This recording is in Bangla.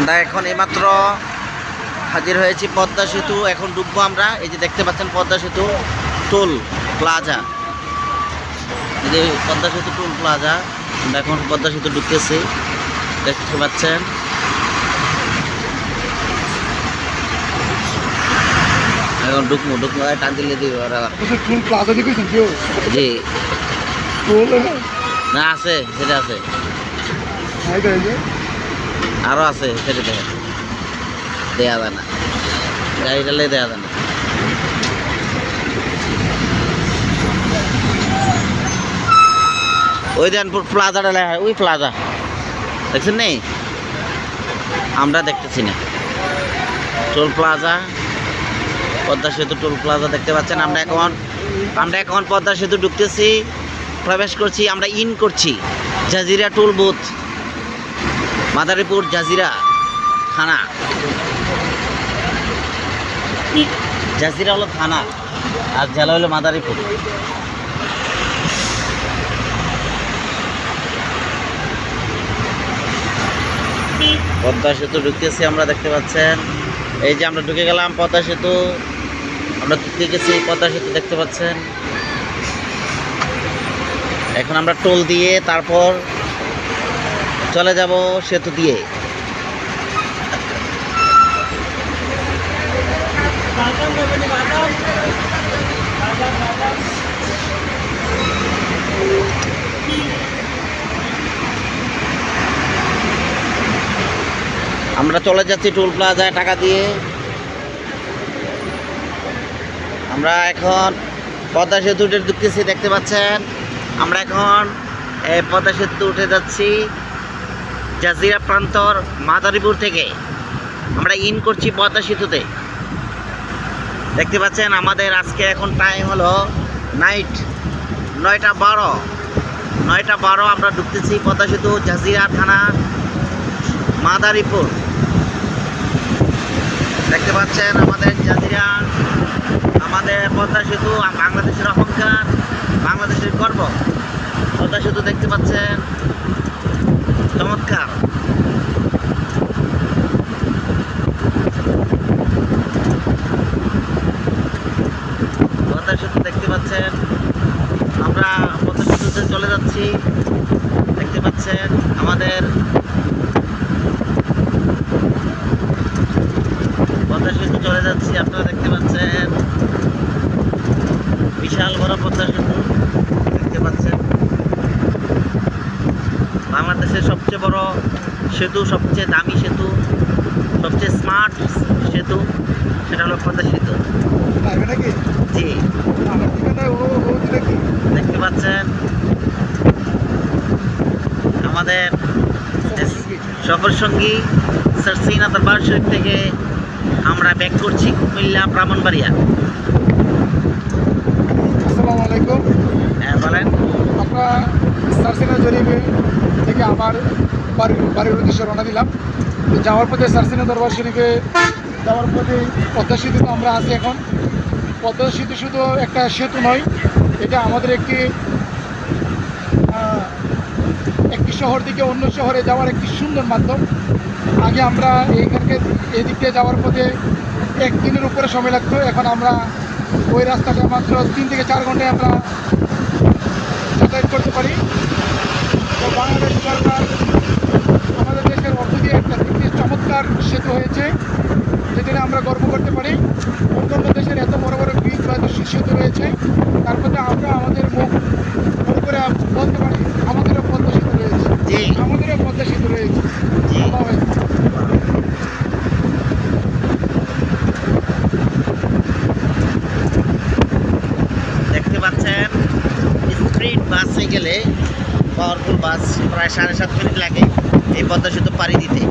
আমরা এখন এইমাত্র হাজির হয়েছি পদ্মা সেতু। এখন ডুববো আমরা। এই যে দেখতে পাচ্ছেন পদ্মা সেতু টোল প্লাজা। এই যে পদ্মা সেতু টোল প্লাজা। আমরা এখন পদ্মা সেতু ঢুকতেছি। দেখতে পাচ্ছেন। এখন ঢুকবো এই টান দিলে টুল প্লাজা দিয়ে কেউ? জি। টুল? না আছে সেটা আছে। আরও আছে, সেটা দেখেন। দেয়া যায় না। গাড়ি চালে দেয়া যায় না। ওই দেন প্লাজাটা লেখা ওই প্লাজা। দেখছেন নেই? আমরা দেখতেছি না। টোল প্লাজা, পদ্মা সেতু টোল প্লাজা দেখতে পাচ্ছেন। আমরা এখন আমরা এখন পদ্মা সেতু ঢুকতেছি, প্রবেশ করছি, আমরা ইন করছি। Jajira toll booth. Madaripur Jazeera থানা। জাজিরা হলো থানা, আর জেলা হলো মাদারীপুর। পদ্মা সেতু ঢুকতেছি আমরা, দেখতে পাচ্ছেন। এই যে আমরা ঢুকে গেলাম পদ্মা সেতু। আমরা ঢুকে গেছি পদ্মা সেতু, দেখতে পাচ্ছেন। এখন আমরা টোল দিয়ে তারপর চলে যাব সেতু দিয়ে। আমরা চলে যাচ্ছি টোল প্লাজায় টাকা দিয়ে। আমরা এখন পদ্মা সেতু উঠে ঢুকতেছি, দেখতে পাচ্ছেন? আমরা এখন পদ্মা সেতু উঠে যাচ্ছি। জাজিরা প্রান্তর মাদারীপুর থেকে। আমরা ইন করছি পদ্মা সেতুতে। দেখতে পাচ্ছেন, আমাদের আজকে এখন টাইম হলো নাইট নয়টা বারো। নয়টা বারো আমরা ঢুকতেছি পদ্মা সেতু, জাজিরা থানা, মাদারীপুর। দেখতে পাচ্ছেন, আমাদের জাজিরা, আমাদের পদ্মা সেতু, বাংলাদেশের অহংকার, বাংলাদেশের গর্ব। পদ্মা সেতু দেখতে পাচ্ছেন চমৎকার। দেখতে পাচ্ছেন, আমরা পদ্মা চলে যাচ্ছি। দেখতে পাচ্ছেন আমাদের পদ্মা চলে যাচ্ছি, আপনারা দেখতে পাচ্ছেন। বিশাল বড় পদ্মা দেখতে পাচ্ছেন বাংলাদেশের সবচেয়ে বড় সেতু সবচেয়ে দামি সেতু সবচেয়ে স্মার্ট সেতু সেটা হলো পদ্মা সেতু। জি। দেখতে পাচ্ছেন? আমাদের সফর সঙ্গী স্যার সিনা দরবার শরীফ থেকে আমরা ব্যাক করছি কুমিল্লা ব্রাহ্মণবাড়িয়া। আসসালামু আলাইকুম। হ্যাঁ বলেন। আমরা সারসিনা জরিপে থেকে আমার বাড়ির উদ্দেশ্যে রওনা দিলাম। যাওয়ার পথে সারসিনা দরবার শরীফে যাওয়ার পথে পদ্মা সেতুতে আমরা আছি এখন। পদ্মা সেতু শুধু একটা সেতু নয়, এটা আমাদের একটি একটি শহর থেকে অন্য শহরে যাওয়ার একটি সুন্দর মাধ্যম। আগে আমরা এইখানকে এই দিক দিয়ে যাওয়ার পথে একদিনের উপরে সময় লাগতো। এখন আমরা ওই রাস্তাটা মাত্র তিন থেকে চার ঘন্টায় আমরা যাতায়াত করতে পারি। বাংলাদেশ সরকার আমাদের দেশের অর্থ একটা একটি চমৎকার সেতু হয়েছে যেটা নিয়ে আমরা গর্ব করতে পারি। অন্যান্য দেশের এত বড় বড় ব্রিজ বা সেতু রয়েছে তার মধ্যে আমরা আমাদের মুখ বড় করে বলতে পারি আমাদেরও পদ্মা সেতু রয়েছে। আমাদেরও পদ্মা সেতু রয়েছে। দেখতে পাচ্ছেন স্ট্রিট বাসে গেলে পাওয়ারফুল বাস প্রায় সাড়ে সাত মিনিট লাগে। এই পদ্মা সেতু পাড়ি দিতে।